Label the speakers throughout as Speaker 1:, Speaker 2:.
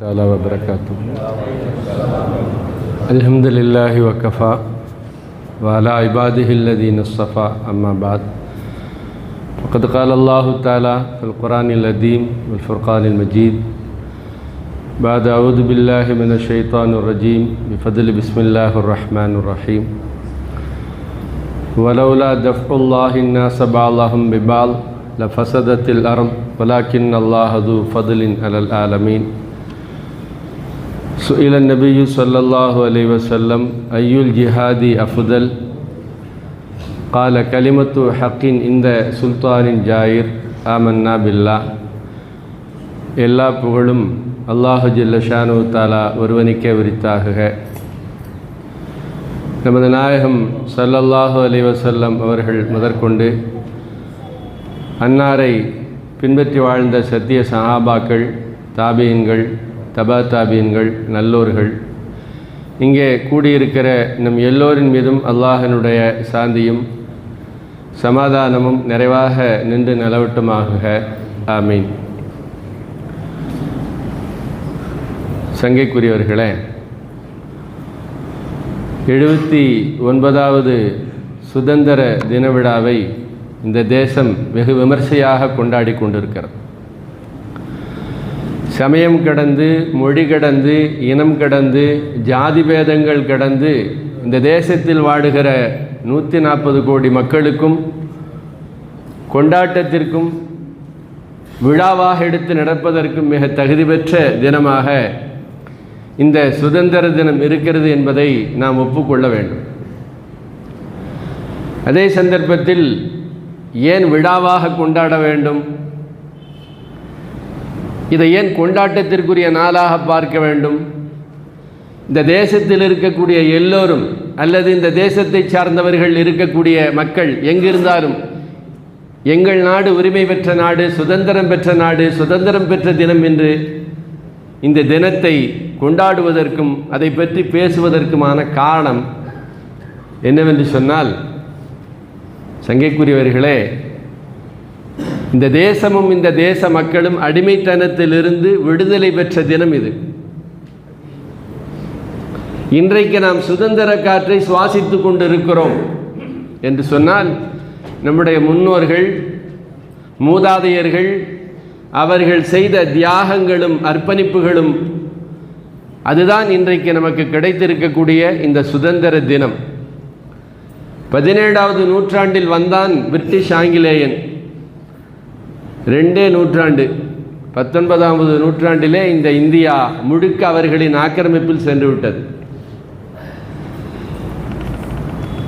Speaker 1: تعالى وبركاته. الحمد لله وكفى وعلى عباده الذين اصطفى أما بعد. وقد قال الله تعالى في القرآن العظيم والفرقان المجيد بعد أعوذ بالله من الشيطان الرجيم بفضل بسم الله الرحمن الرحيم ولولا دفع الله الناس بعضهم ببعض لفسدت الأرض ولكن الله ذو فضل على العالمين سئل النبي صلى الله عليه وسلم أي الجهاد أفضل قال كلمة حق عند سلطان جائر آمنا بالله எல்லா புகழும் அல்லாஹு ஜில்லஷானு தாலா ஒருவனுக்கே உரித்தாகுக நமது நாயகம் சல்லல்லாஹு அலைஹி வஸல்லம் அவர்கள் முதற்கொண்டு அன்னாரை பின்பற்றி வாழ்ந்த சத்திய சஹாபாக்கள் தாபியன்கள் தபா தாபியன்கள் நல்லோர்கள். இங்கே கூடியிருக்கிற நம் எல்லோரின் மீதும் அல்லாஹனுடைய சாந்தியும் சமாதானமும் நிறைவாக நின்று நிலவட்டுமாகுக ஆமீன். சங்கைக்குரியவர்களே எழுபத்தி ஒன்பதாவது சுதந்திர தின விழாவை இந்த தேசம் வெகு விமர்சையாக கொண்டாடி கொண்டிருக்கிறது. சமயம் கடந்து மொழி கடந்து இனம் கடந்து ஜாதி பேதங்கள் கடந்து இந்த தேசத்தில் வாடுகிற நூற்றி நாற்பது கோடி மக்களுக்கும் கொண்டாட்டத்திற்கும் விழாவாக எடுத்து நடப்பதற்கும் மிக தகுதி பெற்ற தினமாக இந்த சுதந்திர தினம் இருக்கிறது என்பதை நாம் ஒப்புக்கொள்ள வேண்டும். அதே சந்தர்ப்பத்தில் ஏன் விழாவாக கொண்டாட வேண்டும்? இதை ஏன் கொண்டாட்டத்திற்குரிய நாளாக பார்க்க வேண்டும்? இந்த தேசத்தில் இருக்கக்கூடிய எல்லோரும் அல்லது இந்த தேசத்தை சார்ந்தவர்கள் இருக்கக்கூடிய மக்கள் எங்கிருந்தாலும் எங்கள் நாடு உரிமை பெற்ற நாடு சுதந்திரம் பெற்ற நாடு சுதந்திரம் பெற்ற தினம் என்று இந்த தினத்தை கொண்டாடுவதற்கும் அதை பற்றி பேசுவதற்குமான காரணம் என்னவென்று சொன்னால் சங்கைக்குரியவர்களே இந்த தேசமும் இந்த தேச மக்களும் அடிமைத்தனத்திலிருந்து விடுதலை பெற்ற தினம் இது. இன்றைக்கு நாம் சுதந்திர காற்றை சுவாசித்து கொண்டிருக்கிறோம் என்று சொன்னால் நம்முடைய முன்னோர்கள் மூதாதையர்கள் அவர்கள் செய்த தியாகங்களும் அர்ப்பணிப்புகளும் அதுதான் இன்றைக்கு நமக்கு கிடைத்திருக்கக்கூடிய இந்த சுதந்திர தினம். பதினேழாவது நூற்றாண்டில் வந்தான் பிரிட்டிஷ் ஆங்கிலேயன். ரெண்டே நூற்றாண்டு பத்தொன்பதாவது நூற்றாண்டிலே இந்த இந்தியா முழுக்க அவர்களின் ஆக்கிரமிப்பில் சென்று விட்டது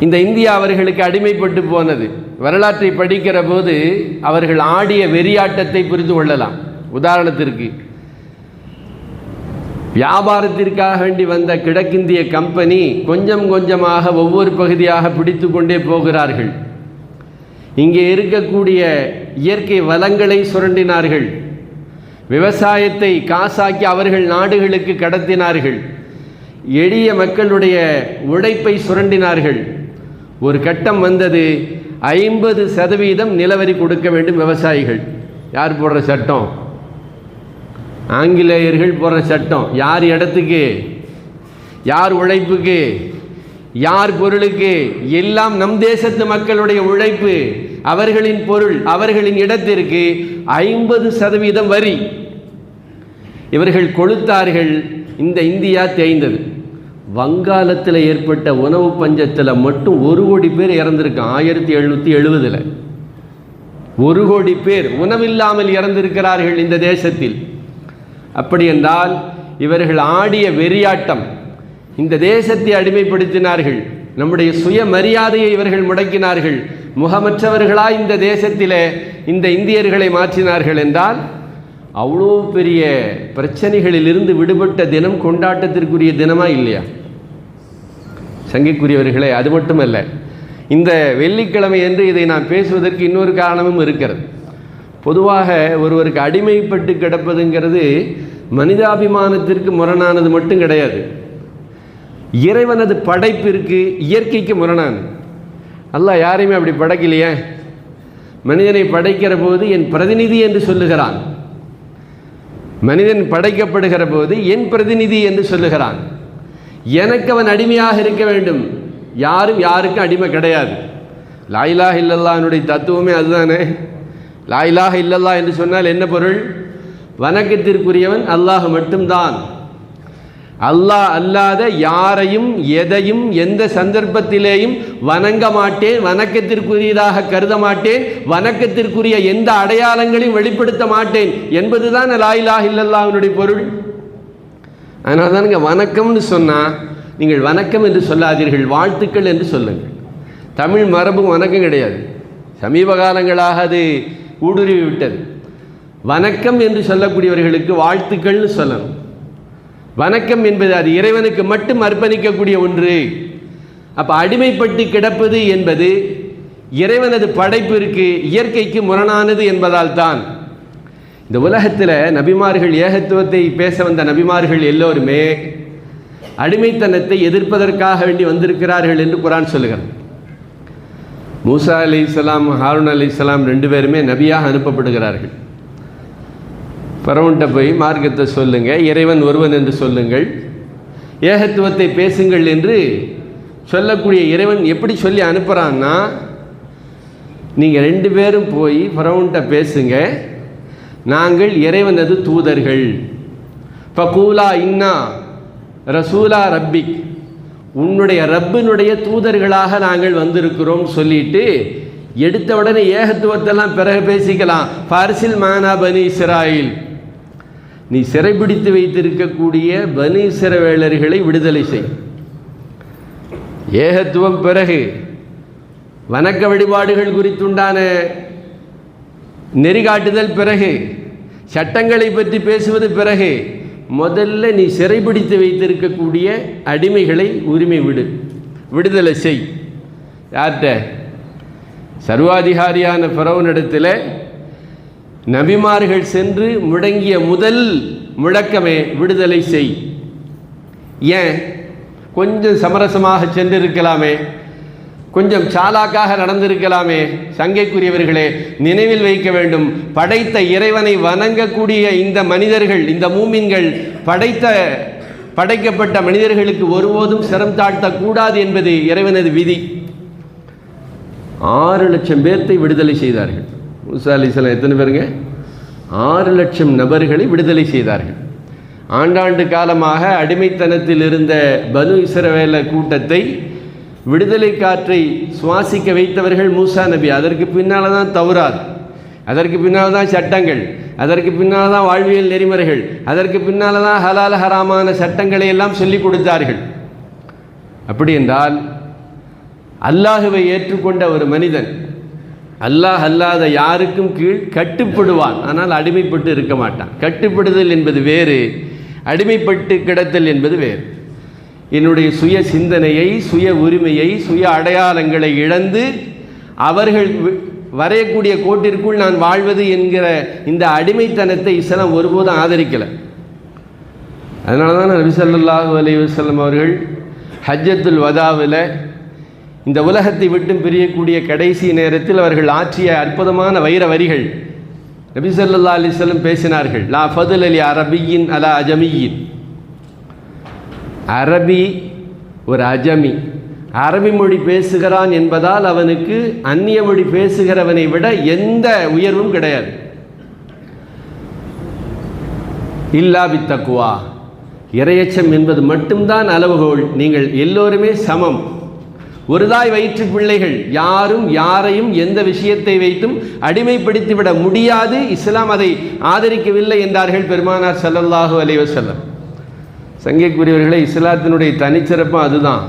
Speaker 1: இந்த இந்தியா அவர்களுக்கு அடிமைப்பட்டு போனது. வரலாற்றை படிக்கிற போது அவர்கள் ஆடிய வெறியாட்டத்தை புரிந்து கொள்ளலாம். உதாரணத்திற்கு வியாபாரத்திற்காக வேண்டி வந்த கிழக்கிந்திய கம்பெனி கொஞ்சம் கொஞ்சமாக ஒவ்வொரு பகுதியாக பிடித்து கொண்டே போகிறார்கள். இங்கே இருக்கக்கூடிய இயற்கை வளங்களை சுரண்டினார்கள். விவசாயத்தை காசாக்கி அவர்கள் நாடுகளுக்கு கடத்தினார்கள். எளிய மக்களுடைய உழைப்பை சுரண்டினார்கள். ஒரு கட்டம் வந்தது ஐம்பது சதவீதம் நிலவரி கொடுக்க வேண்டும் விவசாயிகள். யார் போடுற சட்டம்? ஆங்கிலேயர்கள் போடுற சட்டம். யார் இடத்துக்கு? யார் உழைப்புக்கு? யார் பொருளுக்கு? எல்லாம் நம் தேசத்து மக்களுடைய உழைப்பு. அவர்களின் பொருள் அவர்களின் இடத்திற்கு ஐம்பது சதவீதம் வரி. இவர்கள் கொளுத்தார்கள். இந்த இந்தியா தேய்ந்தது. வங்காளத்தில் ஏற்பட்ட உணவு பஞ்சத்தில் மட்டும் ஒரு கோடி பேர் இறந்திருக்கான் ஆயிரத்தி எழுநூற்றி எழுபதில். ஒரு கோடி பேர் உணவில்லாமல் இறந்திருக்கிறார்கள் இந்த தேசத்தில். அப்படி என்றால் இவர்கள் ஆடிய வெறியாட்டம் இந்த தேசத்தை அடிமைப்படுத்தினார்கள். நம்முடைய சுயமரியாதையை இவர்கள் முடக்கினார்கள். முகமற்றவர்களாய் இந்த தேசத்திலே இந்த இந்தியர்களை மாற்றினார்கள் என்றால் அவ்வளோ பெரிய பிரச்சனைகளிலிருந்து விடுபட்ட தினம் கொண்டாட்டத்திற்குரிய தினமா இல்லையா? சங்கைக்குரியவர்களே அது மட்டுமல்ல. இந்த வெள்ளிக்கிழமை என்று இதை நான் பேசுவதற்கு இன்னொரு காரணமும் இருக்கிறது. பொதுவாக ஒருவருக்கு அடிமைப்பட்டு கிடப்பதுங்கிறது மனிதாபிமானத்திற்கு முரணானது மட்டும் கிடையாது. இறைவனது படைப்பிற்கு இயற்கைக்கு முரணான். அல்லாஹ் யாரையுமே அப்படி படைக்கலையே? மனிதனை படைக்கிற போது என் பிரதிநிதி என்று சொல்லுகிறான். மனிதன் படைக்கப்படுகிற போது என் பிரதிநிதி என்று சொல்லுகிறான். எனக்கு அவன் அடிமையாக இருக்க வேண்டும். யாரும் யாருக்கும் அடிமை கிடையாது. லாயிலாக இல்லல்லானுடைய தத்துவமே அதுதானே. லாயிலாக இல்லல்லா என்று சொன்னால் என்ன பொருள்? வணக்கத்திற்குரியவன் அல்லாஹ் மட்டும்தான். அல்லாஹ் அல்லாத யாரையும் எதையும் எந்த சந்தர்ப்பத்திலேயும் வணங்க மாட்டேன் வணக்கத்திற்குரியதாக கருத மாட்டேன் வணக்கத்திற்குரிய எந்த அடையாளங்களையும் வெளிப்படுத்த மாட்டேன் என்பதுதான் லாயிலாக இல்லல்லாவினுடைய பொருள். அதனால தானுங்க வணக்கம்னு சொன்னால் நீங்கள் வணக்கம் என்று சொல்லாதீர்கள் வாழ்த்துக்கள் என்று சொல்லுங்கள். தமிழ் மரபும் வணக்கம் கிடையாது. சமீப காலங்களாக அது ஊடுருவி விட்டது வணக்கம் என்று சொல்லக்கூடியவர்களுக்கு வாழ்த்துக்கள்னு சொல்லணும். வணக்கம் என்பது அது இறைவனுக்கு மட்டும் அர்ப்பணிக்கக்கூடிய ஒன்று. அப்போ அடிமைப்பட்டு கிடப்பது என்பது இறைவனது படைப்பிற்கு இயற்கைக்கு முரணானது என்பதால் தான். இந்த உலகத்தில் நபிமார்கள் ஏகத்துவத்தை பேச வந்த நபிமார்கள் எல்லோருமே அடிமைத்தனத்தை எதிர்ப்பதற்காக வேண்டி வந்திருக்கிறார்கள் என்று குரான் சொல்லுகிறார் மூசா அலி இஸ்லாம் ஹாரூன் அலி இஸ்லாம் ரெண்டு பேருமே நபியாக அனுப்பப்படுகிறார்கள். பரவன்ட்ட போய் மார்க்கத்தை சொல்லுங்கள் இறைவன் ஒருவன் என்று சொல்லுங்கள். ஏகத்துவத்தை பேசுங்கள் என்று சொல்லக்கூடிய இறைவன் எப்படி சொல்லி அனுப்புகிறான்னா நீங்கள் ரெண்டு பேரும் போய் பரவன்ட்ட பேசுங்க. நாங்கள் இறைவனது தூதர்கள். ஃபகூலா இன்னா ரசூலா ரப்பிக். உன்னுடைய ரப்பினுடைய தூதர்களாக நாங்கள் வந்திருக்கிறோம் சொல்லிட்டு எடுத்த உடனே ஏகத்துவத்தெல்லாம் பிறகு பேசிக்கலாம். பார்சில் மானா பனி இஸ்ராயில். நீ சிறைபிடித்து வைத்திருக்கக்கூடிய பனி இஸ்ரவேலர்களை விடுதலை செய். ஏகத்துவம் பிறகு வணக்க வழிபாடுகள் குறித்துண்டான நெறிகாட்டுதல் பிறகு சட்டங்களை பற்றி பேசுவது பிறகு முதல்ல நீ சிறைபிடித்து வைத்திருக்கக்கூடிய அடிமைகளை உரிமை விடு. விடுதலை செய். யார்கிட்ட? சர்வாதிகாரியான பிறவனிடத்தில் நபிமார்கள் சென்று முடங்கிய முதல் முழக்கமே விடுதலை செய். ஏன்? கொஞ்சம் சமரசமாக சென்றிருக்கலாமே. கொஞ்சம் சாலாக்காக நடந்திருக்கலாமே. சங்கைக்குரியவர்களே நினைவில் வைக்க வேண்டும். படைத்த இறைவனை வணங்கக்கூடிய இந்த மனிதர்கள் இந்த மூமின்கள் படைத்த படைக்கப்பட்ட மனிதர்களுக்கு ஒருபோதும் சிரம் தாழ்த்தக்கூடாது என்பது இறைவனது விதி. ஆறு லட்சம் பேர்த்தை விடுதலை செய்தார்கள். மூசா அலிஸ்லாம் எத்தனை பேருங்க? ஆறு லட்சம் நபர்களை விடுதலை செய்தார்கள். ஆண்டாண்டு காலமாக அடிமைத்தனத்தில் இருந்த பனு இஸ்ரவேல கூட்டத்தை விடுதலை காற்றை சுவாசிக்க வைத்தவர்கள் மூசா நபி. அதற்கு பின்னால் தான் தவறாது அதற்கு பின்னால் தான் சட்டங்கள் அதற்கு பின்னால் தான் வாழ்வியல் நெறிமுறைகள் அதற்கு பின்னால் தான் ஹலால் ஹராமான சட்டங்களை எல்லாம் சொல்லிக் கொடுத்தார்கள். அப்படி என்றால் அல்லாஹுவை ஏற்றுக்கொண்ட ஒரு மனிதன் அல்லாஹ் அல்லாத யாருக்கும் கீழ் கட்டுப்படுவான். ஆனால் அடிமைப்பட்டு இருக்க மாட்டான். கட்டுப்படுதல் என்பது வேறு அடிமைப்பட்டு கிடத்தல் என்பது வேறு. என்னுடைய சுய சிந்தனையை சுய உரிமையை சுய அடையாளங்களை இழந்து அவர்கள் வரையக்கூடிய கோட்டிற்குள் நான் வாழ்வது என்கிற இந்த அடிமைத்தனத்தை இஸ்லாம் ஒருபோதும் ஆதரிக்கலை. அதனால தான் நபி ஸல்லல்லாஹு அலைஹி வஸல்லம் அவர்கள் ஹஜ்ஜத்துல் வதாவில் இந்த உலகத்தை விட்டும் பிரியக்கூடிய கடைசி நேரத்தில் அவர்கள் ஆற்றிய அற்புதமான வைர வரிகள் நபி ஸல்லல்லாஹு பேசினார்கள். லா ஃபதுல் அலி அரபியின் அலா அஜமியின். அரபி ஒரு அஜமி. அரபி மொழி பேசுகிறான் என்பதால் அவனுக்கு அந்நிய மொழி பேசுகிறவனை விட எந்த உயர்வும் கிடையாது. இல்லா வித்தக்குவா இரையச்சம் என்பது மட்டும்தான் அளவுகோல். நீங்கள் எல்லோருமே சமம். ஒரு தாய் வயிற்று பிள்ளைகள் யாரும் யாரையும் எந்த விஷயத்தை வைத்தும் அடிமைப்படுத்திவிட முடியாது. இஸ்லாம் அதை ஆதரிக்கவில்லை என்றார்கள் பெருமானார் சல்லல்லாஹு அலைஹி வஸல்லம். சங்கைக்குரியவர்களே இஸ்லாத்தினுடைய தனிச்சிறப்பும் அதுதான்.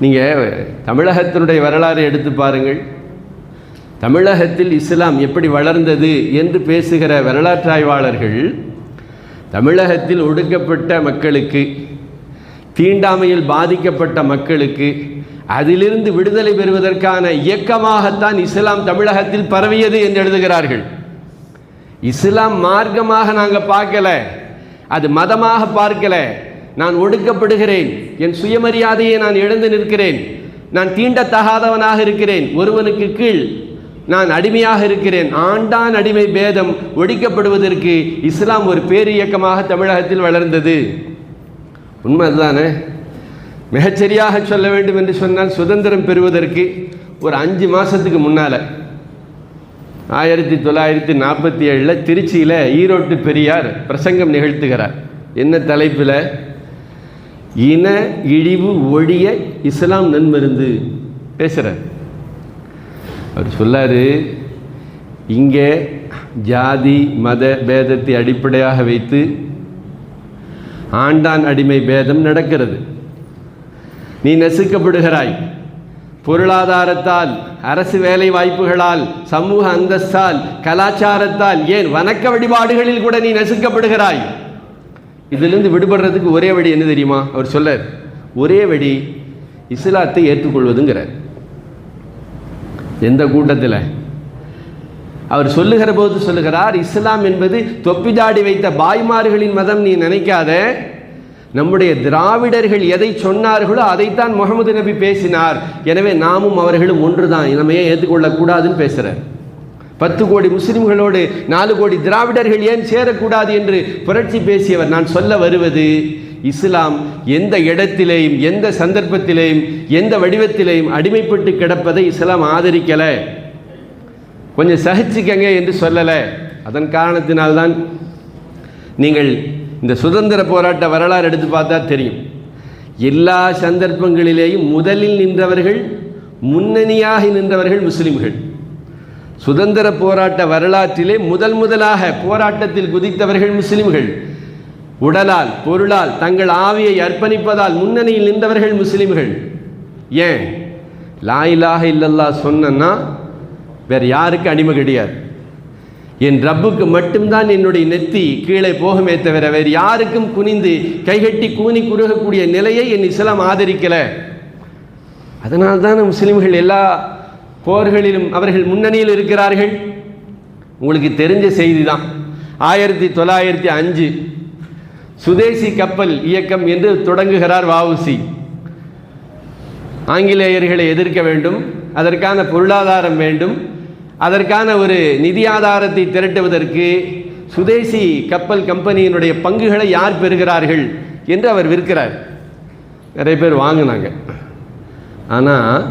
Speaker 1: நீங்கள் தமிழகத்தினுடைய வரலாறு எடுத்து பாருங்கள். தமிழகத்தில் இஸ்லாம் எப்படி வளர்ந்தது என்று பேசுகிற வரலாற்றாய்வாளர்கள் தமிழகத்தில் ஒடுக்கப்பட்ட மக்களுக்கு தீண்டாமையில் பாதிக்கப்பட்ட மக்களுக்கு அதிலிருந்து விடுதலை பெறுவதற்கான இயக்கமாகத்தான் இஸ்லாம் தமிழகத்தில் பரவியது என்று எழுதுகிறார்கள். இஸ்லாம் மார்க்கமாக நாங்கள் பார்க்கல. அது மதமாக பார்க்கல. நான் ஒடுக்கப்படுகிறேன். என் சுயமரியாதையை நான் இழந்து நிற்கிறேன். நான் தீண்டத்தகாதவனாக இருக்கிறேன். ஒருவனுக்கு கீழ் நான் அடிமையாக இருக்கிறேன். ஆண்டான் அடிமை பேதம் ஒடிக்கப்படுவதற்கு இஸ்லாம் ஒரு பேரியக்கமாக தமிழகத்தில் வளர்ந்தது. உண்மை அதுதானே மிகச்சரியாக சொல்ல வேண்டும் என்று சொன்னால் சுதந்திரம் பெறுவதற்கு ஒரு அஞ்சு மாதத்துக்கு முன்னால் ஆயிரத்தி தொள்ளாயிரத்தி நாற்பத்தி ஏழில் திருச்சியில் ஈரோட்டு பெரியார் பிரசங்கம் நிகழ்த்துகிறார். என்ன தலைப்பில்? இன இழிவு ஒழிய இஸ்லாம் நன்மருந்து பேசுகிறார் அவர் சொல்லாரு இங்கே ஜாதி மத பேதத்தை அடிப்படையாக வைத்து ஆண்டான் அடிமை பேதம் நடக்கிறது. நீ நசுக்கப்படுகிறாய். பொருளாதாரத்தால் அரசு வேலை வாய்ப்புகளால் சமூக அந்தஸ்தால் கலாச்சாரத்தால் ஏன் வணக்க வழிபாடுகளில் கூட நீ நசுக்கப்படுகிறாய்? இதிலிருந்து விடுபடுறதுக்கு ஒரே வழி என்ன தெரியுமா? அவர் சொல்ல ஒரே வழி இஸ்லாத்தை ஏற்றுக்கொள்வதுங்கிறார். எந்த கூட்டத்தில்? அவர் சொல்லுகிற போது சொல்லுகிறார் இஸ்லாம் என்பது தொப்பிதாடி வைத்த பாய்மார்களின் மதம் நீ நினைக்காத. நம்முடைய திராவிடர்கள் எதை சொன்னார்களோ அதைத்தான் முகமது நபி பேசினார். எனவே நாமும் அவர்களும் ஒன்றுதான். ஏன் ஏற்றுக்கொள்ளக்கூடாதுன்னு பேசுகிறார் பத்து கோடி முஸ்லிம்களோடு நாலு கோடி திராவிடர்கள் ஏன் சேரக்கூடாது என்று புரட்சி பேசியவர். நான் சொல்ல வருவது இஸ்லாம் எந்த இடத்திலேயும் எந்த சந்தர்ப்பத்திலேயும் எந்த வடிவத்திலேயும் அடிமைப்பட்டு கிடப்பதை இஸ்லாம் ஆதரிக்கலை. கொஞ்சம் சகிச்சுக்கங்க என்று சொல்லலை. அதன் காரணத்தினால்தான் நீங்கள் இந்த சுதந்திர போராட்ட வரலாறு எடுத்து பார்த்தா தெரியும். எல்லா சந்தர்ப்பங்களிலேயும் முதலில் நின்றவர்கள் முன்னணியாக நின்றவர்கள் முஸ்லிம்கள். சுதந்திர போராட்ட வரலாற்றிலே முதல் முதலாக போராட்டத்தில் குதித்தவர்கள் முஸ்லிம்கள். உடலால் பொருளால் தங்கள் ஆவியை அர்ப்பணிப்பதால் முன்னணியில் நின்றவர்கள் முஸ்லிம்கள். ஏன்? லாயிலாக இல்லல்லா சொன்னா வேறு யாருக்கு அடிமை கிடையாது. என் ரப்புக்கு மட்டும்தான் என்னுடைய நெத்தி கீழே போகுமே தவிர வேறு யாருக்கும் குனிந்து கைகட்டி கூனி குறுகக்கூடிய நிலையை என் இஸ்லாம் அதனால் அதனால்தான் முஸ்லீம்கள் எல்லா போர்களிலும் அவர்கள் முன்னணியில் இருக்கிறார்கள். உங்களுக்கு தெரிஞ்ச செய்தி தான் ஆயிரத்தி தொள்ளாயிரத்தி அஞ்சு சுதேசி கப்பல் இயக்கம் என்று தொடங்குகிறார் வாவுசி ஆங்கிலேயர்களை எதிர்க்க வேண்டும். அதற்கான பொருளாதாரம் வேண்டும். அதற்கான ஒரு நிதி ஆதாரத்தை திரட்டுவதற்கு சுதேசி கப்பல் கம்பெனியினுடைய பங்குகளை யார் பெறுகிறார்கள் என்று அவர் விற்கிறார். நிறைய பேர் வாங்கினாங்க. ஆனால்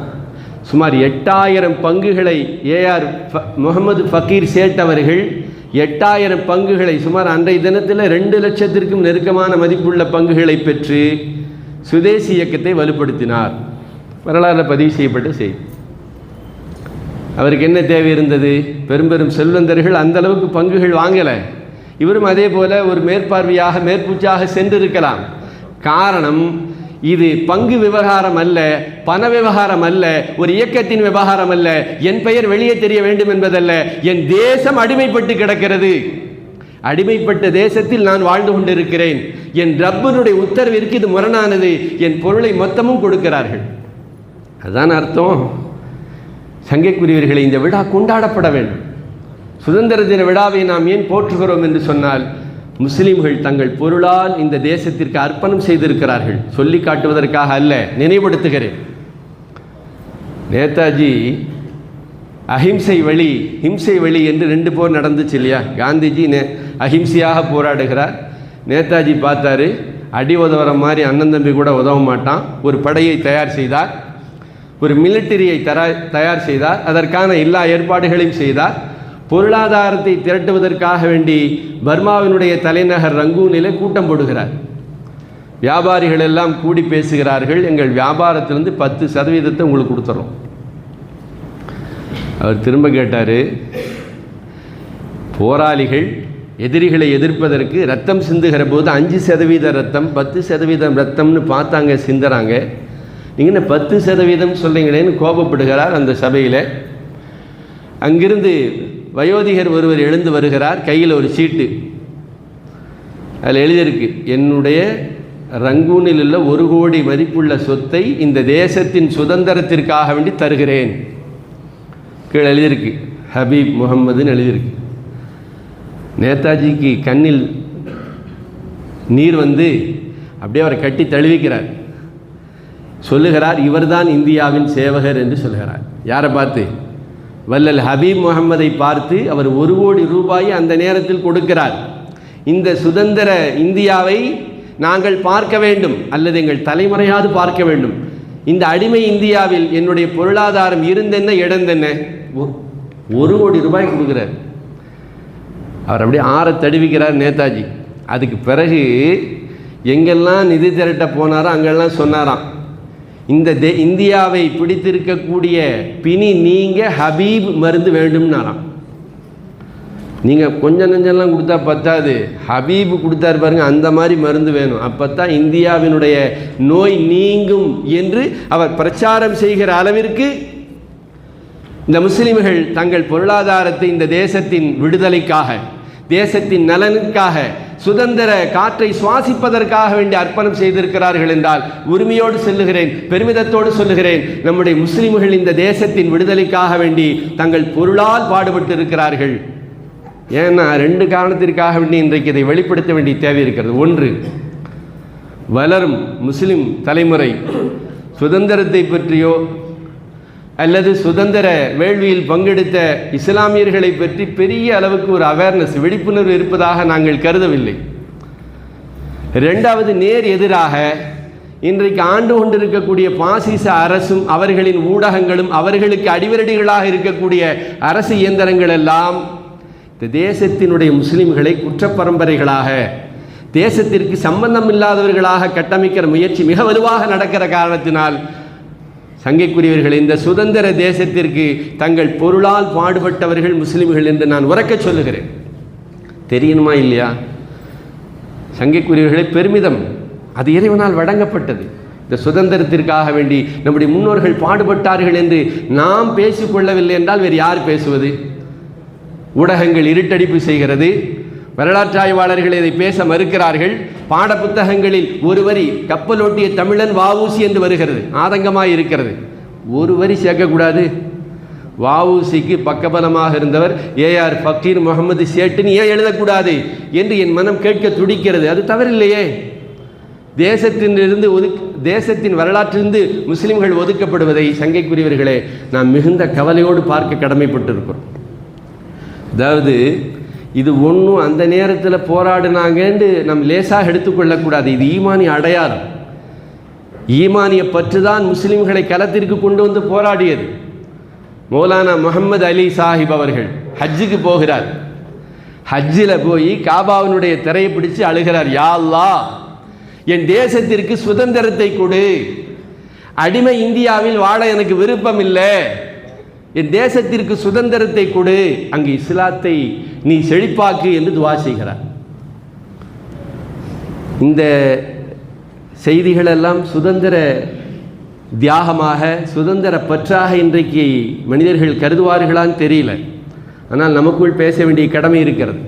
Speaker 1: சுமார் எட்டாயிரம் பங்குகளை ஏஆர் முகமது ஃபக்கீர் சேட் அவர்கள் எட்டாயிரம் பங்குகளை சுமார் அன்றைய தினத்தில் ரெண்டு லட்சத்திற்கும் நெருக்கமான மதிப்புள்ள பங்குகளை பெற்று சுதேசி இயக்கத்தை வலுப்படுத்தினார். வரலாறு பதிவு செய்யப்பட்ட செய்தி. அவருக்கு என்ன தேவை இருந்தது? பெரும் பெரும் செல்வந்தர்கள் அந்த அளவுக்கு பங்குகள் வாங்கலை. இவரும் அதே போல ஒரு மேற்பார்வையாக மேற்பூச்சாக சென்றிருக்கலாம். காரணம் இது பங்கு விவகாரம் அல்ல பண விவகாரம் அல்ல ஒரு இயக்கத்தின் விவகாரம் அல்ல என் பெயர் வெளியே தெரிய வேண்டும் என்பதல்ல என் தேசம் அடிமைப்பட்டு கிடக்கிறது. அடிமைப்பட்ட தேசத்தில் நான் வாழ்ந்து கொண்டிருக்கிறேன். என் ரப்பனுடைய உத்தரவிற்கு இது முரணானது என் பொருளை மொத்தமும் கொடுக்கிறார்கள். அதுதான் அர்த்தம். சங்கைக்குரியவர்களை இந்த விழா கொண்டாடப்பட வேண்டும். சுதந்திர தின விழாவை நாம் ஏன் போற்றுகிறோம் என்று சொன்னால் முஸ்லிம்கள் தங்கள் பொருளால் இந்த தேசத்திற்கு அர்ப்பணம் செய்திருக்கிறார்கள். சொல்லி காட்டுவதற்காக அல்ல நினைவுபடுத்துகிறேன். நேதாஜி அஹிம்சை வழி ஹிம்சை வழி என்று ரெண்டு போர் நடந்துச்சு இல்லையா? காந்திஜி நே அஹிம்சையாக போராடுகிறார். நேதாஜி பார்த்தாரு அடி உதவுற மாதிரி அண்ணன் தம்பி கூட உதவ மாட்டான். ஒரு படையை தயார் செய்தார். ஒரு மிலிட்டரியை தர தயார் செய்தார். அதற்கான எல்லா ஏற்பாடுகளையும் செய்தார். பொருளாதாரத்தை திரட்டுவதற்காக வேண்டி பர்மாவினுடைய தலைநகர் ரங்கூனிலே கூட்டம் போடுகிறார். வியாபாரிகள் எல்லாம் கூடி பேசுகிறார்கள். எங்கள் வியாபாரத்திலிருந்து பத்து சதவீதத்தை உங்களுக்கு கொடுத்துறோம். அவர் திரும்ப கேட்டார் போராளிகள் எதிரிகளை எதிர்ப்பதற்கு ரத்தம் சிந்துகிற போது அஞ்சு சதவீத ரத்தம் பத்து சதவீதம் ரத்தம்னு பார்த்தாங்க சிந்துறாங்க. நீங்கள் என்ன பத்து சதவீதம் சொல்கிறீங்களேன்னு கோபப்படுகிறார் அந்த சபையில். அங்கிருந்து வயோதிகர் ஒருவர் எழுந்து வருகிறார் கையில் ஒரு சீட்டு. அதில் எழுதியிருக்கு என்னுடைய ரங்கூனில் உள்ள ஒரு கோடி மதிப்புள்ள சொத்தை இந்த தேசத்தின் சுதந்திரத்திற்காக வேண்டி தருகிறேன். கீழே எழுதியிருக்கு ஹபீப் முகம்மதுன்னு எழுதியிருக்கு. நேதாஜிக்கு கண்ணில் நீர் வந்து அப்படியே அவரை கட்டி தழுவிக்கிறார். சொல்லுகிறார் இவர்தான் இந்தியாவின் சேவகர் என்று சொல்கிறார் யாரை பார்த்து? வல்லல் ஹபீப் முகமதை பார்த்து அவர் ஒரு கோடி ரூபாயை அந்த நேரத்தில் கொடுக்கிறார். இந்த சுதந்திர இந்தியாவை நாங்கள் பார்க்க வேண்டும் அல்லது எங்கள் தலைமுறையாவது பார்க்க வேண்டும். இந்த அடிமை இந்தியாவில் என்னுடைய பொருளாதாரம் இருந்தென்ன இடந்தென்ன? ஒ- ஒரு கோடி ரூபாய் கொடுக்குறார். அவர் அப்படியே ஆற தடுவிக்கிறார் நேதாஜி. அதுக்கு பிறகு எங்கெல்லாம் நிதி திரட்ட போனாரோ அங்கெல்லாம் சொன்னாராம். இந்த தே இந்தியாவை பிடித்திருக்கக்கூடிய பிணி நீங்க ஹபீப் மருந்து வேண்டும்னாராம். நீங்கள் கொஞ்சம் நெஞ்செல்லாம் கொடுத்தா பத்தாது. ஹபீப் கொடுத்தாரு பாருங்க அந்த மாதிரி மருந்து வேணும். அப்போ தான் இந்தியாவினுடைய நோய் நீங்கும் என்று அவர் பிரச்சாரம் செய்கிற அளவிற்கு இந்த முஸ்லிம்கள் தங்கள் பொருளாதாரத்தை இந்த தேசத்தின் விடுதலைக்காக தேசத்தின் நலனுக்காக சுதந்திர காற்றை சுவாசிப்பதற்காக வேண்டி அர்ப்பணம் செய்திருக்கிறார்கள் என்றால் உரிமையோடு சொல்லுகிறேன் பெருமிதத்தோடு சொல்லுகிறேன். நம்முடைய முஸ்லிம்கள் இந்த தேசத்தின் விடுதலைக்காக வேண்டி தங்கள் பொருளால் பாடுபட்டு இருக்கிறார்கள் ஏன்னா ரெண்டு காரணத்திற்காக வேண்டி இன்றைக்கு இதை வெளிப்படுத்த வேண்டிய தேவை இருக்கிறது. ஒன்று வளரும் முஸ்லிம் தலைமுறை சுதந்திரத்தை பற்றியோ அல்லது சுதந்திர வேள்வியில் பங்கெடுத்த இஸ்லாமியர்களை பற்றி பெரிய அளவுக்கு ஒரு அவேர்னஸ் விழிப்புணர்வு இருப்பதாக நாங்கள் கருதவில்லை. ரெண்டாவது நேர் எதிராக இன்றைக்கு ஆண்டு கொண்டிருக்கக்கூடிய பாசிச அரசும் அவர்களின் ஊடகங்களும் அவர்களுக்கு அடிவரடிகளாக இருக்கக்கூடிய அரசு இயந்திரங்கள் எல்லாம் இந்த தேசத்தினுடைய முஸ்லிம்களை குற்றப்பரம்பரைகளாக தேசத்திற்கு சம்பந்தம் இல்லாதவர்களாக கட்டமைக்கிற முயற்சி மிக வலுவாக நடக்கிற காரணத்தினால் சங்கைக்குரியவர்கள் இந்த சுதந்திர தேசத்திற்கு தங்கள் பொருளால் பாடுபட்டவர்கள் முஸ்லிம்கள் என்று நான் உறக்க சொல்லுகிறேன். தெரியணுமா இல்லையா? சங்கைக்குரியவர்களே பெருமிதம். அது இறைவனால் வழங்கப்பட்டது. இந்த சுதந்திரத்திற்காக வேண்டி நம்முடைய முன்னோர்கள் பாடுபட்டார்கள் என்று நாம் பேசிக்கொள்ளவில்லை என்றால் வேறு யார் பேசுவது? ஊடகங்கள் இருட்டடிப்பு செய்கிறது. வரலாற்று ஆய்வாளர்கள் இதை பேச மறுக்கிறார்கள். பாட புத்தகங்களில் ஒரு வரி கப்பலோட்டிய தமிழன் வாவூசி என்று வருகிறது. ஆதங்கமாக இருக்கிறது. ஒரு வரி சேர்க்கக்கூடாது. வாவூசிக்கு பக்கபலமாக இருந்தவர் ஏஆர் ஃபக்கீர் முகமது சேட்டுன்னு ஏன் எழுதக்கூடாது என்று என் மனம் கேட்க துடிக்கிறது. அது தவறில்லையே. தேசத்திலிருந்து ஒதுக் தேசத்தின் வரலாற்றிலிருந்து முஸ்லிம்கள் ஒதுக்கப்படுவதை சங்கைக்குரியவர்களே நாம் மிகுந்த கவலையோடு பார்க்க கடமைப்பட்டிருக்கிறோம். அதாவது இது ஒன்றும் அந்த நேரத்தில் போராடினாங்கன்னு நம் லேசாக எடுத்துக்கொள்ளக்கூடாது. இது ஈமானி அடையாளம். ஈமானியை பற்று தான் முஸ்லீம்களை களத்திற்கு கொண்டு வந்து போராடியது. மௌலானா முகமது அலி சாஹிப் அவர்கள் ஹஜ்ஜுக்கு போகிறார். ஹஜ்ஜில் போய் காபாவினுடைய திரையை பிடிச்சு அழுகிறார் யா அல்லாஹ் என் தேசத்திற்கு சுதந்திரத்தை கொடு. அடிமை இந்தியாவில் வாழ எனக்கு விருப்பம் இல்லை என் தேசத்திற்கு சுதந்திரத்தை கொடு. அங்கு இஸ்லாத்தை நீ செழிப்பாக்கு என்று துவா செய்கிறார். இந்த செய்திகளெல்லாம் சுதந்திர தியாகமாக சுதந்திர பற்றாக இன்றைக்கு மனிதர்கள் கருதுவார்களான்னு தெரியல. ஆனால் நமக்குள் பேச வேண்டிய கடமை இருக்கிறது.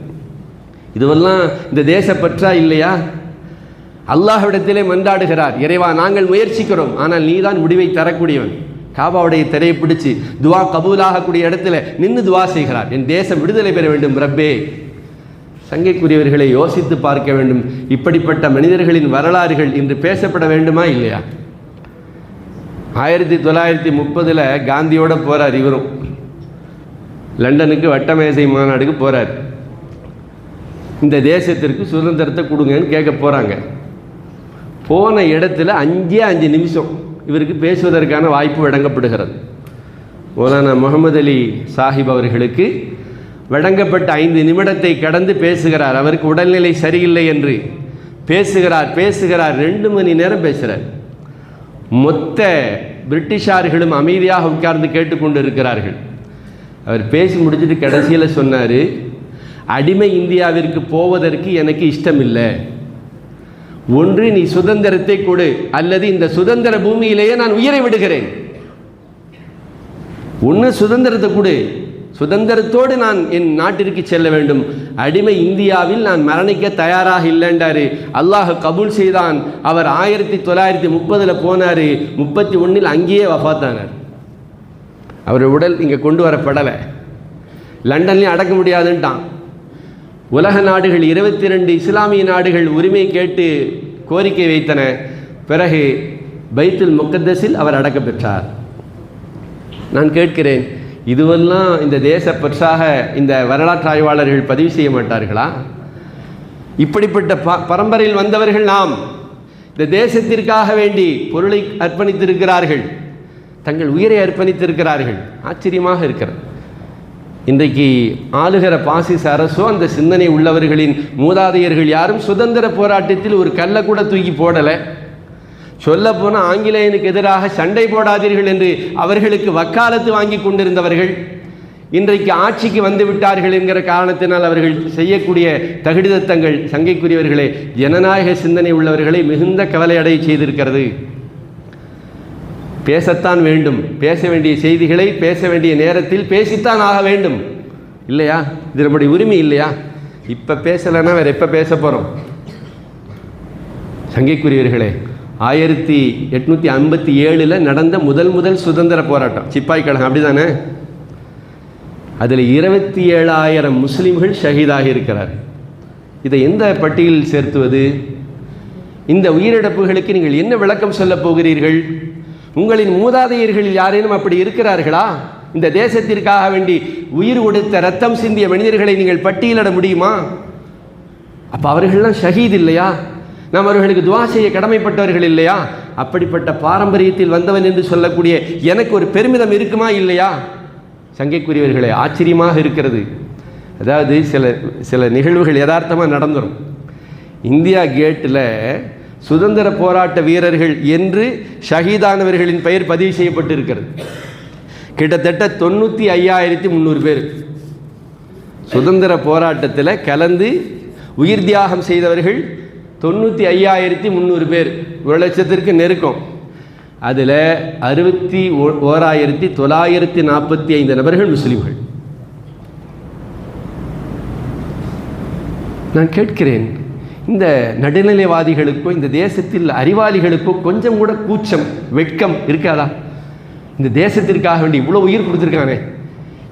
Speaker 1: இதுவெல்லாம் இந்த தேச பற்றா இல்லையா? அல்லாஹ்விடத்திலே மன்றாடுகிறார். இறைவா நாங்கள் முயற்சிக்கிறோம். ஆனால் நீதான் முடிவை தரக்கூடியவன். காபாவுடைய திரையை பிடிச்சு துவா கபூலாகக்கூடிய இடத்துல நின்று துவா செய்கிறார். என் தேசம் விடுதலை பெற வேண்டும் ரப்பே. சங்கைக்குரியவர்களை யோசித்து பார்க்க வேண்டும். இப்படிப்பட்ட மனிதர்களின் வரலாறுகள் இன்று பேசப்பட வேண்டுமா இல்லையா? ஆயிரத்தி தொள்ளாயிரத்தி முப்பதில் காந்தியோட போகிறார் இவரும். லண்டனுக்கு வட்டமேசை மாநாடுக்கு போகிறார் இந்த தேசத்திற்கு சுதந்திரத்தை கொடுங்கன்னு கேட்க போகிறாங்க போன இடத்துல அஞ்சே அஞ்சு நிமிஷம். இவருக்கு பேசுவதற்கான வாய்ப்பு வழங்கப்படுகிறது. மௌலானா முகமது அலி சாஹிப் அவர்களுக்கு வழங்கப்பட்ட ஐந்து நிமிடத்தை கடந்து பேசுகிறார். அவருக்கு உடல்நிலை சரியில்லை என்று பேசுகிறார் பேசுகிறார். ரெண்டு மணி நேரம் பேசுகிறார் மொத்த பிரிட்டிஷார்களும் அமைதியாக உட்கார்ந்து கேட்டுக்கொண்டு இருக்கிறார்கள் அவர் பேசி முடிச்சுட்டு கடைசியில் சொன்னார் அடிமை இந்தியாவிற்கு போவதற்கு எனக்கு இஷ்டமில்லை. ஒன்று நீ சுதந்திரத்தை கொடு அல்லது இந்த சுதந்திர பூமியிலேயே நான் உயிரை விடுகிறேன். ஒன்று சுதந்திரத்தை கொடு. சுதந்திரத்தோடு நான் என் நாட்டிற்கு செல்ல வேண்டும். அடிமை இந்தியாவில் நான் மரணிக்க தயாராக இல்லைன்றாரு. அல்லாஹ் கபூல் செய்தான். அவர் ஆயிரத்தி தொள்ளாயிரத்தி முப்பதில் போனார். முப்பத்தி ஒன்றில் அங்கேயே வஃபாத்தானார் அவர் உடல் இங்கே கொண்டு வரப்படலை. லண்டன்லேயும் அடக்க முடியாதுன்ட்டான். உலக நாடுகள் இருபத்தி ரெண்டு இஸ்லாமிய நாடுகள் உரிமை கேட்டு கோரிக்கை வைத்தன. பிறகு பைத்துல் முக்கத்தஸில் அவர் அடக்கம் பெற்றார். நான் கேட்கிறேன் இதுவெல்லாம் இந்த தேச பற்றாக இந்த வரலாற்று ஆய்வாளர்கள் பதிவு செய்ய மாட்டார்களா? இப்படிப்பட்ட ப பரம்பரையில் வந்தவர்கள் நாம் இந்த தேசத்திற்காக வேண்டி பொருளை அர்ப்பணித்திருக்கிறார்கள். தங்கள் உயிரை அர்ப்பணித்திருக்கிறார்கள். ஆச்சரியமாக இருக்கிறது. இன்றைக்கு ஆளுகிற பாசிச அரசோ அந்த சிந்தனை உள்ளவர்களின் மூதாதையர்கள் யாரும் சுதந்திர போராட்டத்தில் ஒரு கல்லை கூட தூக்கி போடலை. சொல்லப்போனால் ஆங்கிலேயனுக்கு எதிராக சண்டை போடாதீர்கள் என்று அவர்களுக்கு வக்காலத்து வாங்கி கொண்டிருந்தவர்கள். இன்றைக்கு ஆட்சிக்கு வந்து விட்டார்கள் என்கிற காரணத்தினால் அவர்கள் செய்யக்கூடிய தகுதிதத்தங்கள் சங்கைக்குரியவர்களே ஜனநாயக சிந்தனை உள்ளவர்களை மிகுந்த கவலை அடைய செய்திருக்கிறது. பேசத்தான் வேண்டும். பேச வேண்டிய செய்திகளை பேச வேண்டிய நேரத்தில் பேசித்தான் ஆக வேண்டும். இல்லையா? இது நம்முடைய உரிமை இல்லையா? இப்போ பேசலைன்னா வேறு எப்போ பேச போகிறோம் சங்கைக்குரியவர்களே ஆயிரத்தி எட்நூற்றி ஐம்பத்தி ஏழில் நடந்த முதல் முதல் சுதந்திர போராட்டம் சிப்பாய் கழகம் அப்படி தானே அதில் இருபத்தி ஏழாயிரம் முஸ்லீம்கள் ஷஹீதாக இருக்கிறார். இதை எந்த பட்டியலில் சேர்த்துவது? இந்த உயிரிழப்புகளுக்கு நீங்கள் என்ன விளக்கம் சொல்லப் போகிறீர்கள்? உங்களின் மூதாதையர்களில் யாரேனும் அப்படி இருக்கிறார்களா? இந்த தேசத்திற்காக வேண்டி உயிர் கொடுத்த ரத்தம் சிந்திய மனிதர்களை நீங்கள் பட்டியலிட முடியுமா? அப்போ அவர்கள்லாம் ஷஹீத் இல்லையா? நாம் அவர்களுக்கு துவா செய்ய கடமைப்பட்டவர்கள் இல்லையா? அப்படிப்பட்ட பாரம்பரியத்தில் வந்தவன் என்று சொல்லக்கூடிய எனக்கு ஒரு பெருமிதம் இருக்குமா இல்லையா? சங்கைக்குரியவர்களே ஆச்சரியமாக இருக்கிறது. அதாவது சில சில நிகழ்வுகள் யதார்த்தமாக நடந்துடும் இந்தியா கேட்டில் சுதந்திர போராட்ட வீரர்கள் என்று ஷஹீதானவர்களின் பெயர் பதிவு செய்யப்பட்டிருக்கிறது. கிட்டத்தட்ட தொண்ணூற்றி ஐயாயிரத்தி முந்நூறு பேர். சுதந்திர போராட்டத்தில் கலந்து உயிர் தியாகம் செய்தவர்கள் தொண்ணூற்றி ஐயாயிரத்தி முந்நூறு பேர். ஒரு லட்சத்திற்கு நெருக்கம். அதில் அறுபத்தி ஓ- ஓராயிரத்தி தொள்ளாயிரத்தி நாற்பத்தி ஐந்து நபர்கள் முஸ்லீம்கள். நான் கேட்கிறேன் இந்த நடுநிலைவாதிகளுக்கோ இந்த தேசத்தில் அறிவாளிகளுக்கோ கொஞ்சம் கூட கூச்சம் வெட்கம் இருக்காதா? இந்த தேசத்திற்காக வேண்டி இவ்வளோ உயிர் கொடுத்துருக்கானே.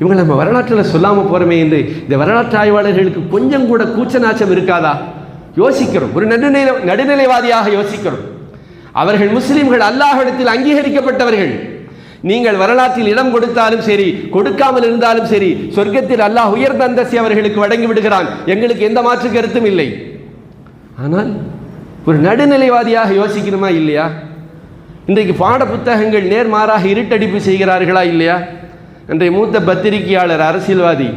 Speaker 1: இவங்க நம்ம வரலாற்றில் சொல்லாமல் போகிறோமே என்று இந்த வரலாற்று ஆய்வாளர்களுக்கு கொஞ்சம் கூட கூச்ச நாச்சம் இருக்காதா? யோசிக்கிறோம். ஒரு நடுநிலை நடுநிலைவாதியாக யோசிக்கிறோம். அவர்கள் முஸ்லீம்கள் அல்லாஹிடத்தில் அங்கீகரிக்கப்பட்டவர்கள். நீங்கள் வரலாற்றில் இடம் கொடுத்தாலும் சரி கொடுக்காமல் இருந்தாலும் சரி சொர்க்கத்தில் அல்லாஹ் உயர்ந்த அந்தஸ்தை அவர்களுக்கு வழங்கி விடுகிறான். எங்களுக்கு எந்த மாற்று கருத்தும் இல்லை. ஆனால் ஒரு நடுநிலைவாதியாக யோசிக்கணுமா இல்லையா? இன்றைக்கு பாட புத்தகங்கள் நேர்மாறாக இருட்டடிப்பு செய்கிறார்களா இல்லையா? அன்றைய மூத்த பத்திரிகையாளர் அரசியல்வாதி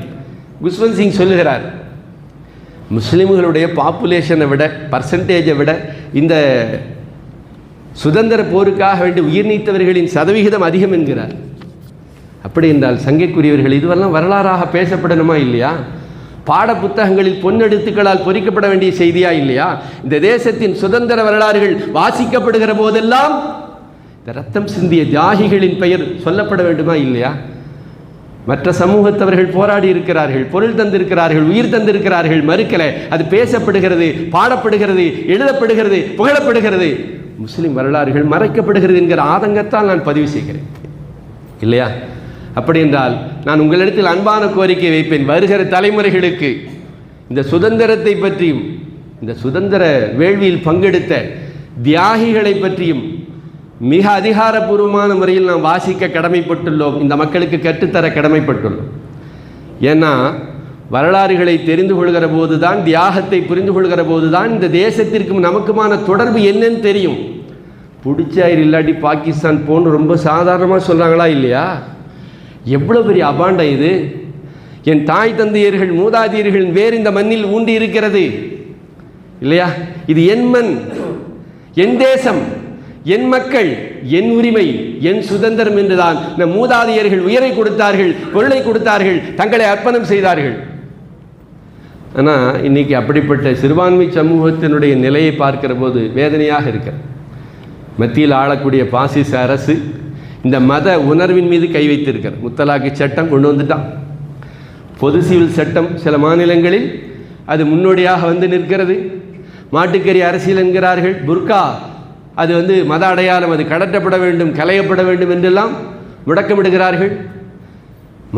Speaker 1: குஸ்வந்த் சிங் சொல்லுகிறார் முஸ்லிம்களுடைய பாப்புலேஷனை விட பர்சன்டேஜை விட இந்த சுதந்திர போருக்காக வேண்டி உயிர் நீத்தவர்களின் சதவிகிதம் அதிகம் என்கிறார். அப்படி என்றால் சங்கைக்குரியவர்கள் இதுவெல்லாம் வரலாறாக பேசப்படணுமா இல்லையா? பாட புத்தகங்களில் பொன்னெழுத்துக்களால் பொறிக்கப்பட வேண்டிய செய்தியா இல்லையா? இந்த தேசத்தின் சுதந்திர வரலாறுகள் வாசிக்கப்படுகிற போதெல்லாம் இந்த ரத்தம் சிந்திய தியாகிகளின் பெயர் சொல்லப்பட வேண்டுமா இல்லையா? மற்ற சமூகத்தவர்கள் போராடி இருக்கிறார்கள் பொருள் தந்திருக்கிறார்கள் உயிர் தந்திருக்கிறார்கள் மறுக்கலை. அது பேசப்படுகிறது பாடப்படுகிறது எழுதப்படுகிறது புகழப்படுகிறது. முஸ்லிம் வரலாறுகள் மறைக்கப்படுகிறது என்கிற ஆதங்கத்தால் நான் பதிவு செய்கிறேன். இல்லையா? அப்படி என்றால் நான் உங்களிடத்தில் அன்பான கோரிக்கை வைப்பேன். வருகிற தலைமுறைகளுக்கு இந்த சுதந்திரத்தை பற்றியும் இந்த சுதந்திர வேள்வியில் பங்கெடுத்த தியாகிகளை பற்றியும் மிக அதிகாரப்பூர்வமான முறையில் நாம் வாசிக்க கடமைப்பட்டுள்ளோம். இந்த மக்களுக்கு கற்றுத்தர கடமைப்பட்டுள்ளோம். ஏன்னா வரலாறுகளை தெரிந்து கொள்கிற போது தான் தியாகத்தை புரிந்து கொள்கிற போது தான் இந்த தேசத்திற்கும் நமக்குமான தொடர்பு என்னன்னு தெரியும். பிடிச்சாயிரு இல்லாட்டி பாகிஸ்தான் போன்னு ரொம்ப சாதாரணமாக சொல்கிறாங்களா இல்லையா? எவ்வளோ பெரிய அபாண்டம் இது? என் தாய் தந்தையர்கள் மூதாதியர்கள் வேறு இந்த மண்ணில் ஊண்டி இருக்கிறது. இல்லையா? இது என் மண் என் தேசம் என் மக்கள் என் உரிமை என் சுதந்திரம் என்றுதான். இந்த மூதாதையர்கள் உயிரை கொடுத்தார்கள் பொருளை கொடுத்தார்கள் தங்களை அர்ப்பணம் செய்தார்கள். ஆனால் இன்னைக்கு அப்படிப்பட்ட சிறுபான்மை சமூகத்தினுடைய நிலையை பார்க்கிற போது வேதனையாக இருக்கிறது. மத்தியில் ஆளக்கூடிய பாசிச அரசு இந்த மத உணர்வின் மீது கை வைத்திருக்கிறது முத்தலாக்கு சட்டம் கொண்டு வந்துட்டான். பொது சிவில் சட்டம் சில மாநிலங்களில் அது முன்னோடியாக வந்து நிற்கிறது. மாட்டுக்கறி அரசியல் என்கிறார்கள். புர்கா அது வந்து மத அடையாளம் அது கடற்றப்பட வேண்டும் கலையப்பட வேண்டும் என்றெல்லாம் முடக்கமிடுகிறார்கள்.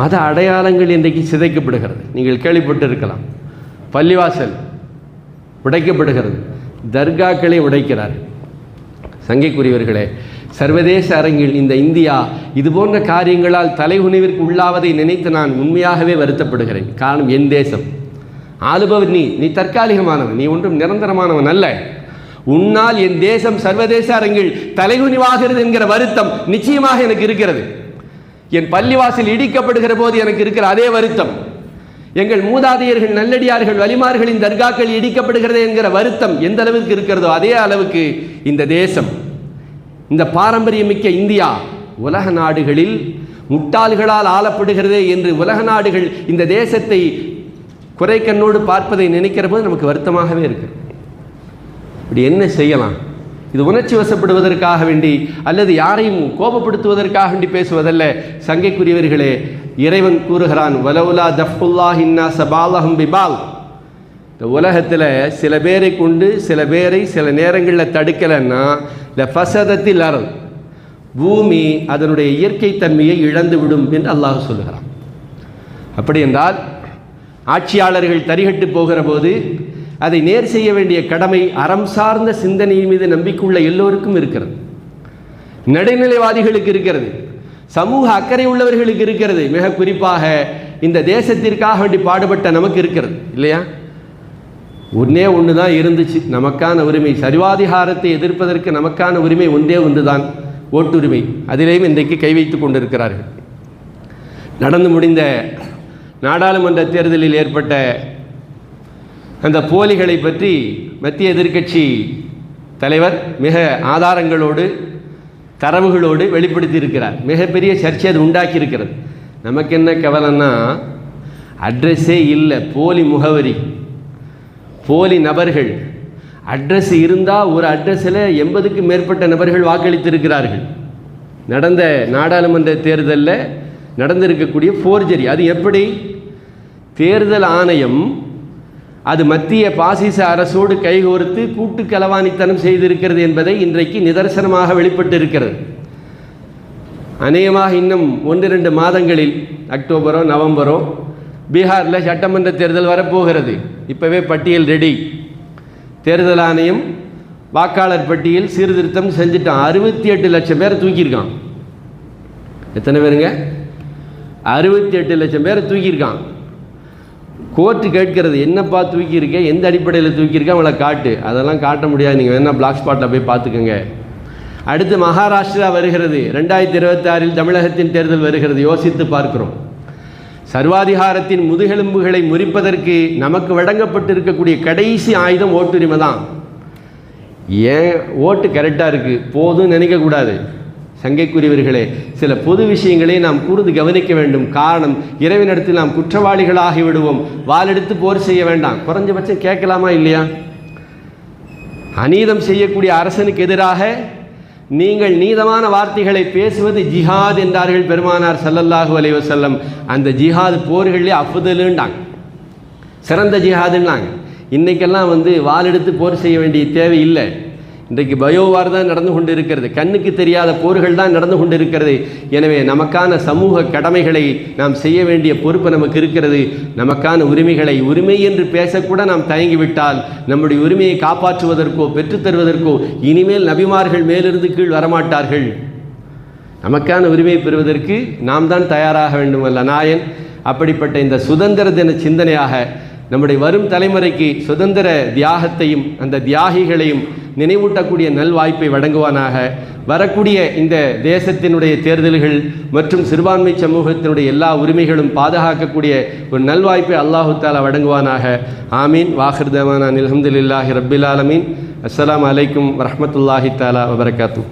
Speaker 1: மத அடையாளங்கள் இன்றைக்கு சிதைக்கப்படுகிறது. நீங்கள் கேள்விப்பட்டு இருக்கலாம் பள்ளிவாசல் உடைக்கப்படுகிறது. தர்காக்களை உடைக்கிறார்கள். சங்கைக்குரியவர்களே சர்வதேச அரங்கில் இந்த இந்தியா இது போன்ற காரியங்களால் தலைகுனிவிற்கு உள்ளாவதை நினைத்து நான் உண்மையாகவே வருத்தப்படுகிறேன். காரணம் என் தேசம். ஆளுபவர் நீ நீ தற்காலிகமானவன். நீ ஒன்றும் நிரந்தரமானவன் அல்ல. உன்னால் என் தேசம் சர்வதேச அரங்கில் தலைகுனிவாகிறது என்கிற வருத்தம் நிச்சயமாக எனக்கு இருக்கிறது. என் பள்ளிவாசல் இடிக்கப்படுகிற போது எனக்கு இருக்கிற அதே வருத்தம். எங்கள் மூதாதையர்கள் நல்லடியார்கள் வலிமார்களின் தர்காக்கள் இடிக்கப்படுகிறது என்கிற வருத்தம் எந்த அளவுக்கு இருக்கிறதோ அதே அளவுக்கு இந்த தேசம். இந்த பாரம்பரியமிக்க இந்தியா உலக நாடுகளில் முட்டாள்களால் ஆளப்படுகிறதே என்று உலக நாடுகள் இந்த தேசத்தை குறைக்கண்ணோடு பார்ப்பதை நினைக்கிற போது நமக்கு வருத்தமாகவே இருக்கு. இப்படி என்ன செய்யலாம்? இது உணர்ச்சி வசப்படுவதற்காக வேண்டி அல்லது யாரையும் கோபப்படுத்துவதற்காக வேண்டி பேசுவதல்ல. சங்கைக்குரியவர்களே இறைவன் கூறுகிறான் வலவுலா தஃபுல்லா ஹின்னா சபாலஹம் பிபால். இந்த உலகத்தில் சில பேரை கொண்டு சில பேரை சில நேரங்களில் தடுக்கலைன்னா இந்த பசதத்தில் அறல் பூமி அதனுடைய இயற்கை தன்மையை இழந்து விடும் என்று அல்லாஹ் சொல்லுகிறான். அப்படி என்றால் ஆட்சியாளர்கள் தரிகட்டு போகிற போது அதை நேர் செய்ய வேண்டிய கடமை அறம் சார்ந்த சிந்தனை மீது நம்பிக்கையுள்ள எல்லோருக்கும் இருக்கிறது. நடுநிலைவாதிகளுக்கு இருக்கிறது. சமூக அக்கறை உள்ளவர்களுக்கு இருக்கிறது. மிக குறிப்பாக இந்த தேசத்திற்காக வேண்டி பாடுபட்ட நமக்கு இருக்கிறது. இல்லையா? ஒன்றே ஒன்று தான் இருந்துச்சு. நமக்கான உரிமை. சர்வாதிகாரத்தை எதிர்ப்பதற்கு நமக்கான உரிமை ஒன்றே ஒன்று தான் ஓட்டுரிமை. அதிலேயும் இன்றைக்கு கை வைத்து கொண்டிருக்கிறார்கள். நடந்து முடிந்த நாடாளுமன்ற தேர்தலில் ஏற்பட்ட அந்த போலிகளை பற்றி மத்திய எதிர்க்கட்சி தலைவர் மிக ஆதாரங்களோடு தரவுகளோடு வெளிப்படுத்தி இருக்கிறார் மிகப்பெரிய சர்ச்சை அது உண்டாக்கியிருக்கிறது. நமக்கு என்ன கவலைன்னா அட்ரஸே இல்லை. போலி முகவரி. போலி நபர்கள். அட்ரஸ் இருந்தால் ஒரு அட்ரஸில் எண்பதுக்கு மேற்பட்ட நபர்கள் வாக்களித்திருக்கிறார்கள். நடந்த நாடாளுமன்ற தேர்தலில் நடந்திருக்கக்கூடிய ஃபோர்ஜரி அது எப்படி? தேர்தல் ஆணையம் அது மத்திய பாசிச அரசோடு கைகோர்த்து கூட்டு கலவாணித்தனம் செய்திருக்கிறது என்பதை இன்றைக்கு நிதர்சனமாக வெளிப்பட்டு இருக்கிறது அநேகமாக இன்னும் ஒன்று ரெண்டு மாதங்களில் அக்டோபரோ நவம்பரோ பீகாரில் சட்டமன்ற தேர்தல் வரப்போகிறது. இப்போவே பட்டியல் ரெடி தேர்தல் ஆணையம் வாக்காளர் பட்டியல் சீர்திருத்தம் செஞ்சுட்டான். அறுபத்தி எட்டு லட்சம் பேரை தூக்கியிருக்கான். எத்தனை பேருங்க? அறுபத்தி எட்டு லட்சம் பேரை தூக்கியிருக்கான். கோர்ட்டு கேட்கிறது என்னப்பா தூக்கியிருக்கேன் எந்த அடிப்படையில் தூக்கியிருக்கேன் அவளை காட்டு. அதெல்லாம் காட்ட முடியாது. நீங்கள் வேணால் பிளாக் ஸ்பாட்டில் போய் பார்த்துக்கோங்க. அடுத்து மகாராஷ்டிரா வருகிறது. ரெண்டாயிரத்தி இருபத்தாறில் தமிழகத்தின் தேர்தல் வருகிறது. யோசித்து பார்க்குறோம். சர்வாதிகாரத்தின் முதுகெலும்புகளை முறிப்பதற்கு நமக்கு வழங்கப்பட்டிருக்கக்கூடிய கடைசி ஆயுதம் ஓட்டுரிமை தான். ஏன்? ஓட்டு கரெக்டாக இருக்குது போதும் நினைக்கக்கூடாது சங்கைக்குரியவர்களே சில பொது விஷயங்களை நாம் கூர்ந்து கவனிக்க வேண்டும். காரணம் இறைவனிடத்தில் நாம் குற்றவாளிகளாகி விடுவோம். வாளெடுத்து போர் செய்ய வேண்டாம். குறைஞ்சபட்சம் கேட்கலாமா இல்லையா? அநீதம் செய்யக்கூடிய அரசனுக்கு எதிராக நீங்கள் நீதமான வார்த்தைகளை பேசுவது ஜிஹாத் என்றார்கள் பெருமானார் சல்லல்லாஹு அலைவசல்லம் அந்த ஜிஹாத் போர்கள்லேயே அஃதலுண்டாங்க சிறந்த ஜிஹாதுன்னாங்க. இன்றைக்கெல்லாம் வந்து வாளெடுத்து போர் செய்ய வேண்டிய தேவை இல்லை. இன்றைக்கு பயோவார் தான் நடந்து கொண்டு இருக்கிறது கண்ணுக்கு தெரியாத போர்கள் தான் நடந்து கொண்டு இருக்கிறது எனவே நமக்கான சமூக கடமைகளை நாம் செய்ய வேண்டிய பொறுப்பு நமக்கு இருக்கிறது. நமக்கான உரிமைகளை உரிமை என்று பேசக்கூட நாம் தயங்கிவிட்டால் நம்முடைய உரிமையை காப்பாற்றுவதற்கோ பெற்றுத்தருவதற்கோ இனிமேல் நபிமார்கள் மேலிருந்து கீழ் வரமாட்டார்கள். நமக்கான உரிமையை பெறுவதற்கு நாம் தான் தயாராக வேண்டும் அல்ல நாயன் அப்படிப்பட்ட இந்த சுதந்திர தின சிந்தனையாக நம்முடைய வரும் தலைமுறைக்கு சுதந்திர தியாகத்தையும் அந்த தியாகிகளையும் நினைவூட்டக்கூடிய நல்வாய்ப்பை வழங்குவானாக. வரக்கூடிய இந்த தேசத்தினுடைய தேர்தல்கள் மற்றும் சிறுபான்மை சமூகத்தினுடைய எல்லா உரிமைகளும் பாதுகாக்கக்கூடிய ஒரு நல்வாய்ப்பை அல்லாஹு தாலா வழங்குவானாக. ஆமீன். வாஹிர் தவானா ரபில் ஆலமீன். அஸ்லாம் அலைக்கும் வரமத்துல்லாஹி தாலா வபரகாத்தூ